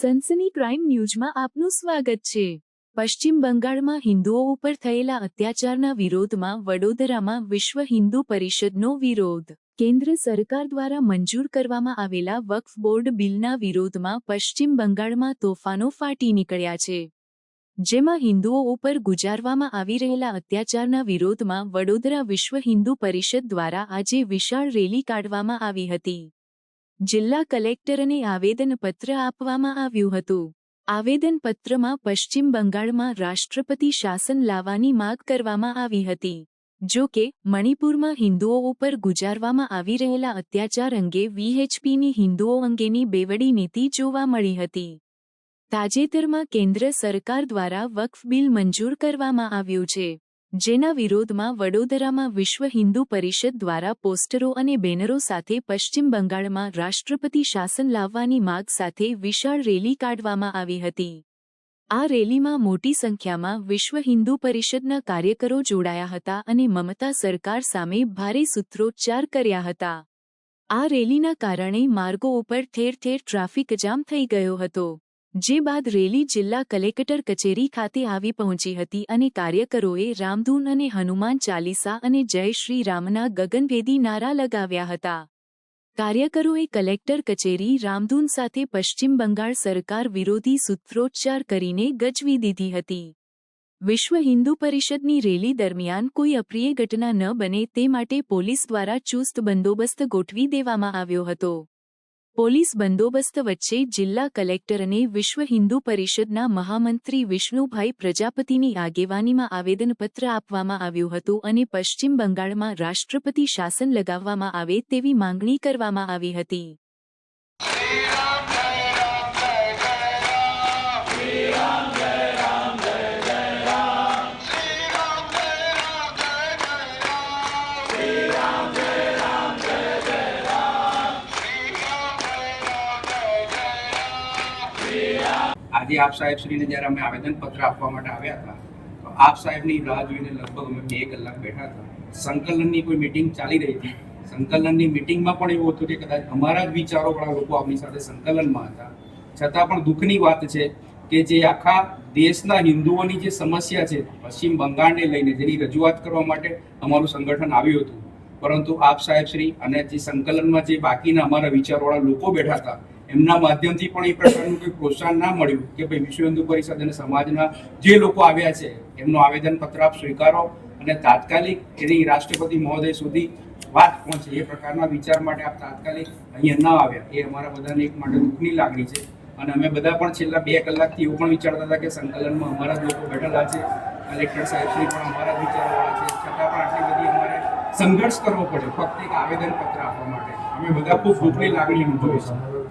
સનસની crime ન્યૂઝમાં આપનું સ્વાગત છે. પશ્ચિમ બંગાળમાં હિન્દુઓ ઉપર થયેલા અત્યાચારના વિરોધમાં વડોદરામાં વિશ્વ હિન્દુ પરિષદનો વિરોધ. કેન્દ્ર સરકાર દ્વારા મંજૂર કરવામાં આવેલા વક્ફ બોર્ડ બિલના વિરોધમાં પશ્ચિમ બંગાળમાં તોફાનો ફાટી નીકળ્યા છે. જેમાં હિન્દુઓ ઉપર ગુજારવામાં આવી રહેલા અત્યાચારના વિરોધમાં વડોદરા વિશ્વ હિન્દુ પરિષદ દ્વારા આજે વિશાળ રેલી કાઢવામાં આવી હતી. જિલ્લા કલેક્ટરને આવેદનપત્ર આપવામાં આવ્યું હતું. આવેદનપત્રમાં પશ્ચિમ બંગાળમાં રાષ્ટ્રપતિ શાસન લાવવાની માગ કરવામાં આવી હતી. જો કે, મણિપુરમાં હિન્દુઓ ઉપર ગુજારવામાં આવી રહેલા અત્યાચાર અંગે વીએચપીની હિન્દુઓ અંગેની બેવડી નીતિ જોવા મળી હતી. તાજેતરમાં કેન્દ્ર સરકાર દ્વારા વક્ફ બિલ મંજૂર કરવામાં આવ્યું છે. જેના વિરોધમાં વડોદરામાં વિશ્વ હિન્દુ પરિષદ દ્વારા પોસ્ટરો અને બેનરો સાથે પશ્ચિમ બંગાળમાં રાષ્ટ્રપતિ શાસન લાવવાની માગ સાથે વિશાળ રેલી કાઢવામાં આવી હતી. આ રેલીમાં મોટી સંખ્યામાં વિશ્વ હિન્દુ પરિષદના કાર્યકરો જોડાયા હતા અને મમતા સરકાર સામે ભારે સૂત્રોચ્ચાર કર્યા હતા. આ રેલીના કારણે માર્ગો ઉપર ઠેર ઠેર ટ્રાફિક જામ થઈ ગયો હતો. જે બાદ રેલી જિલ્લા કલેક્ટર કચેરી ખાતે આવી પહોંચી હતી અને કાર્યકરોએ રામધૂન અને હનુમાન ચાલીસા અને જય શ્રી રામના ગગનભેદી નારા લગાવ્યા હતા. કાર્યકરોએ કલેક્ટર કચેરી રામધૂન સાથે પશ્ચિમ બંગાળ સરકાર વિરોધી સૂત્રોચ્ચાર કરીને ગજવી દીધી હતી. વિશ્વ હિન્દુ પરિષદની રેલી દરમિયાન કોઈ અપ્રિય ઘટના ન બને તે માટે પોલીસ દ્વારા ચુસ્ત બંદોબસ્ત ગોઠવી દેવામાં આવ્યો હતો. પોલીસ બંદોબસ્ત વચ્ચે જિલ્લા કલેક્ટરને વિશ્વ હિન્દુ પરિષદના મહામંત્રી વિષ્ણુભાઈ પ્રજાપતિની આગેવાનીમાં આવેદનપત્ર આપવામાં આવ્યું હતું અને પશ્ચિમ બંગાળમાં રાષ્ટ્રપતિ શાસન લગાવવામાં આવે તેવી માંગણી કરવામાં આવી હતી. આજે આપ સાહેબશ્રીને જ્યારે અમે આવેદનપત્ર આપવા માટે આવ્યા હતા, તો આપ સાહેબની રાહ જોઈને લગભગ અમે બે કલાક બેઠા હતા. સંકલનની કોઈ મિટિંગ ચાલી રહી હતી. સંકલનની મિટિંગમાં પણ એવું હતું કે કદાચ અમારા જ વિચારોવાળા લોકો આપણી સાથે સંકલનમાં હતા. છતાં પણ દુઃખની વાત છે કે જે આખા દેશના હિન્દુઓની જે સમસ્યા છે, પશ્ચિમ બંગાળને લઈને જેની રજૂઆત કરવા માટે અમારું સંગઠન આવ્યું હતું. પરંતુ આપ સાહેબશ્રી અને જે સંકલનમાં જે બાકીના અમારા વિચારવાળા લોકો બેઠા હતા એમના માધ્યમથી પણ એ પ્રકારનું કોઈ પ્રોત્સાહન ના મળ્યું કે ભાઈ વિશ્વ હિન્દુ પરિષદ અને સમાજના જે લોકો આવ્યા છે, એમનું આવેદનપત્ર આપ સ્વીકારો અને તાત્કાલિક એની રાષ્ટ્રપતિ મહોદય સુધી વાત પહોંચે એ પ્રકારના વિચાર માટે આપ તાત્કાલિક અહીંયા ના આવ્યા. એ અમારા બધાને એક માટે દુઃખની લાગણી છે. અને અમે બધા પણ છેલ્લા બે કલાકથી એવું પણ વિચારતા હતા કે સંકલનમાં અમારા જ લોકો બેઠેલા છે. કલેક્ટર સાહેબશ્રી પણ અમારા જ વિચારવાળા છે. છતાં પણ આટલી બધી અમારે સંઘર્ષ કરવો પડ્યો, ફક્ત એક આવેદનપત્ર આપવા માટે. અમે બધા ખૂબ દુઃખની લાગણી અનુભવી છે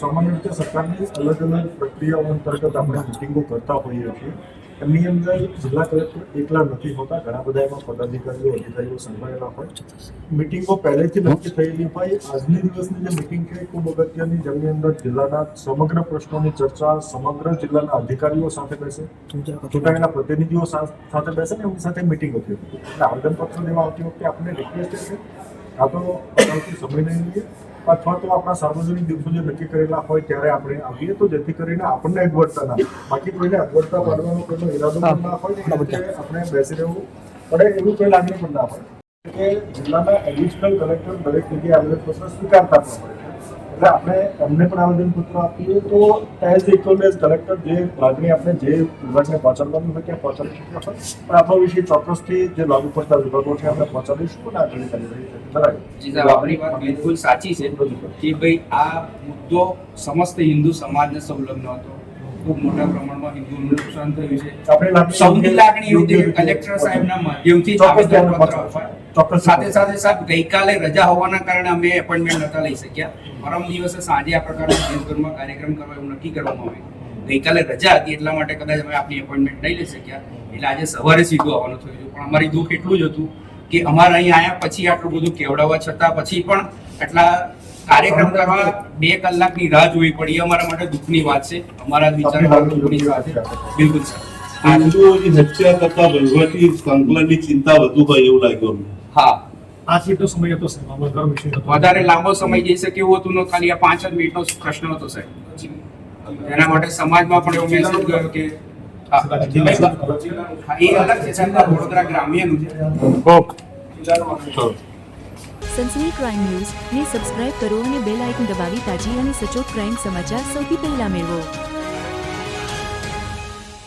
સામાન્ય રીતે સરકારની અલગ અલગ પ્રક્રિયાઓ અંતર્ગત આપણે મિટિંગો કરતા હોઈએ છીએ. એમની અંદર જિલ્લા કલેક્ટર એકલા નથી હોતા, ઘણા બધા એમાં પદાધિકારીઓ, અધિકારીઓ સંકળાયેલા હોય. મિટિંગો પહેલેથી નક્કી થયેલી હોય. આજની દિવસની જે મિટિંગ છે ખૂબ અગત્યની, જેમની અંદર જિલ્લાના સમગ્ર પ્રશ્નોની ચર્ચા સમગ્ર જિલ્લાના અધિકારીઓ સાથે બેસે, ચૂંટાયેલા પ્રતિનિધિઓ સાથે બેસે ને એમની સાથે મિટિંગો થઈ એટલે આવેદનપત્ર દેવા આવતી વખતે આપણે રિક્વેસ્ટ છે, કાં તો સમય લઈ લઈએ અથવા તો આપણા સાર્વજનિક દિવસો જે નક્કી કરેલા હોય ત્યારે આપણે આવીએ તો જેથી કરીને આપણને અગવડતા ના બાકી કોઈને અગવડતા પાડવાનો કોઈનો ઈરાદો પણ ના હોય આપણે બેસી રહેવું પડે એવું કોઈ લાગણી પણ ના હોય. કે જિલ્લાના એડિશનલ કલેક્ટર દરેક જગ્યાએ આવેદનપત્ર સ્વીકારતા હોય. એટલે આપણે અમને પણ આવેદનપત્ર આપીએ. તો એઝ ઇક્વલ એઝ કલેક્ટર જે લાગણી આપણે જે વિભાગને પહોંચાડવાનું હોય ત્યાં પહોંચાડી શકીએ પણ આપણો વિષય ચોક્કસથી જે લાગુ પડતા વિભાગો છે આપણે પહોંચાડીશું અને આગળ કરી રહી છે. બરાબર? આપણી વાત બિલકુલ સાચી છે કે ભાઈ આ મુદ્દો સમસ્ત હિન્દુ સમાજને સંલગ્ન હતો. ખૂબ મોટા પ્રમાણમાં હિન્દુઓનું નુકસાન થયું છે. આપણી સૌની લાગણી એવી કલેક્ટર સાહેબના માધ્યમથી આવેદનપત્ર અપાય. ચોક્કસ સાથે સાથે સાહેબ ગઈકાલે રજા હોવાના કારણે અમે એપોઇન્ટમેન્ટ નતા લઈ શક્યા. પરમ દિવસે સાંજે આ પ્રકારના દેશભરમાં કાર્યક્રમ કરવા એવું નક્કી કરવામાં આવ્યું. ગઈકાલે રજા હતી એટલા માટે કદાચ અમે આપની એપોઇન્ટમેન્ટ નહીં લઈ શક્યા. એટલે આજે સવારે સીધું આવવાનું થયું પણ અમારી દુઃખ એટલું જ હતું કે અમારે અહીં આવ્યા પછી આટલું બધું કેવડાવવા છતાં પછી પણ આટલા કાર્યક્રમ કરવા બે કલાકની રાહ જોવી પડી. એ અમારા માટે દુઃખની વાત છે. અમારા વિચાર બિલકુલ સર હિન્દુઓની હત્યા કરતા વહીવટી સંકલનની ચિંતા વધુ હોય એવું લાગ્યું અમને. હા. આ કેટલો સમય હતો સાહેબ આમાં ગરમ વિષય વધારે લાંબો સમય જઈ શકે એવું હતું ને ખાલી આ પાંચ જ મિનિટનો પ્રશ્ન હતો સાહેબ. એના માટે સમાજમાં પણ એવો મેસેજ ગયો કે સનસની ક્રાઇમ ન્યૂઝ ને સબસ્ક્રાઇબ કરો અને બેલ આઇકન દબાવી તાજી અને સચોટ ક્રાઇમ સમાચાર સૌથી પહેલા મેળવો.